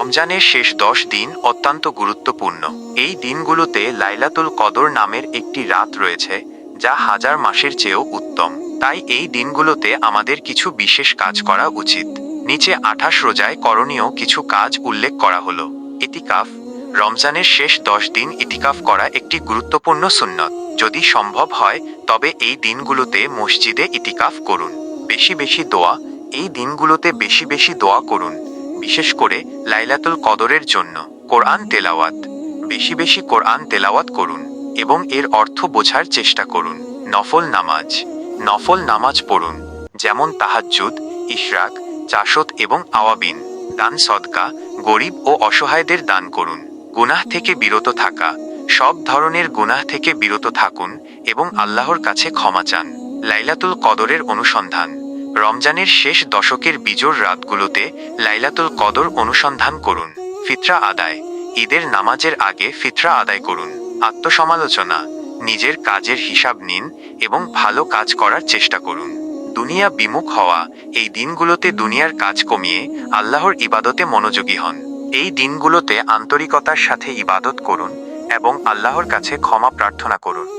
রমজানের শেষ দশ দিন অত্যন্ত গুরুত্বপূর্ণ। এই দিনগুলোতে লাইলাতুল কদর নামের একটি রাত রয়েছে, যা হাজার মাসের চেয়েও উত্তম। তাই এই দিনগুলোতে আমাদের কিছু বিশেষ কাজ করা উচিত। নিচে আঠাশ রোজায় করণীয় কিছু কাজ উল্লেখ করা হলো। ইতিকাফ। রমজানের শেষ দশ দিন ইতিকাফ করা একটি গুরুত্বপূর্ণ সুন্নত। যদি সম্ভব হয়, তবে এই দিনগুলোতে মসজিদে ইতিকাফ করুন। বেশি বেশি দোয়া। এই দিনগুলোতে বেশি বেশি দোয়া করুন। বিশেষ করে লাইলাতুল কদরের জন্য কোরআন তেলাওয়াত। বেশি বেশি কোরআন তেলাওয়াত করুন এবং এর অর্থ বোঝার চেষ্টা করুন। নফল নামাজ। নফল নামাজ পড়ুন, যেমন তাহাজ্জুদ, ইশরাক, চাষত এবং আওয়াবিন। দান সদকা, গরিব ও অসহায়দের দান করুন। গুনাহ থেকে বিরত থাকা। সব ধরনের গুনাহ থেকে বিরত থাকুন এবং আল্লাহর কাছে ক্ষমা চান। লাইলাতুল কদরের অনুসন্ধান। রমজানের শেষ দশকের বিজোর রাতগুলোতে লাইলাতুল কদর অনুসন্ধান করুন, ফিতরা আদায়, ঈদের নামাজের আগে ফিতরা আদায় করুন, আত্মসমালোচনা, নিজের কাজের হিসাব নিন এবং ভালো কাজ করার চেষ্টা করুন। দুনিয়া বিমুখ হওয়া, এই দিনগুলোতে দুনিয়ার কাজ কমিয়ে আল্লাহর ইবাদতে মনোযোগী হন। এই দিনগুলোতে আন্তরিকতার সাথে ইবাদত করুন এবং আল্লাহর কাছে ক্ষমা প্রার্থনা করুন।